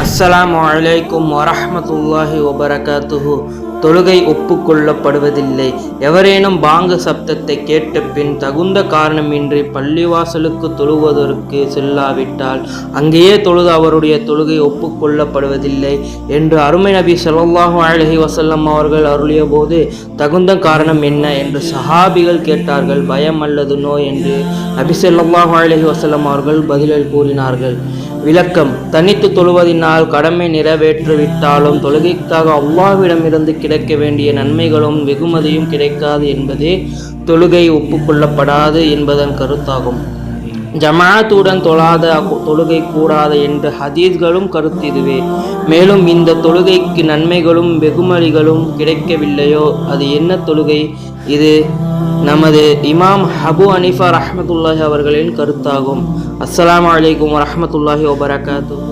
அஸ்ஸலாம் அலைக்கும் வரஹ்மத்துல்லாஹி வபரகாத்துஹு. தொழுகை ஒப்புக்கொள்ளப்படுவதில்லை. எவரேனும் பாங்கு சப்தத்தை கேட்ட பின் தகுந்த காரணமின்றி பள்ளிவாசலுக்கு தொழுவதற்கு செல்லாவிட்டால் அங்கேயே தொழுது அவருடைய தொழுகை ஒப்புக்கொள்ளப்படுவதில்லை என்று அருமை நபி ஸல்லல்லாஹு அழகி வசல்லம் அவர்கள் அருளிய போது தகுந்த காரணம் என்ன என்று சஹாபிகள் கேட்டார்கள். பயம் அல்லது நோய் என்று நபி சொல்லாஹு அழகி வசல்லம் அவர்கள் பதிலில் கூறினார்கள். விளக்கம். தனித்து தொழுவதினால் கடமை நிறைவேற்றிவிட்டாலும் தொழுகைக்காக அல்லாவிடமிருந்து கிடைக்க வேண்டிய நன்மைகளும் வெகுமதியும் கிடைக்காது என்பதே தொழுகை ஒப்புக்கொள்ளப்படாது என்பதன் கருத்தாகும். ஜமாத்துடன் தொழாத தொழுகை கூடாது என்ற ஹதீஸ்களும் கருத்து இதுவே. மேலும் இந்த தொழுகைக்கு நன்மைகளும் வெகுமதிகளும் கிடைக்கவில்லையோ அது என்ன தொழுகை? இது நமது இமாம் ஹபு அனிஃபா ரஹமத்துல்லாஹி அவர்களின் கருத்தாகும். அஸ்லாம் வலைக்கம் வரமத்துல்லாஹி வபரகாத்துஹு.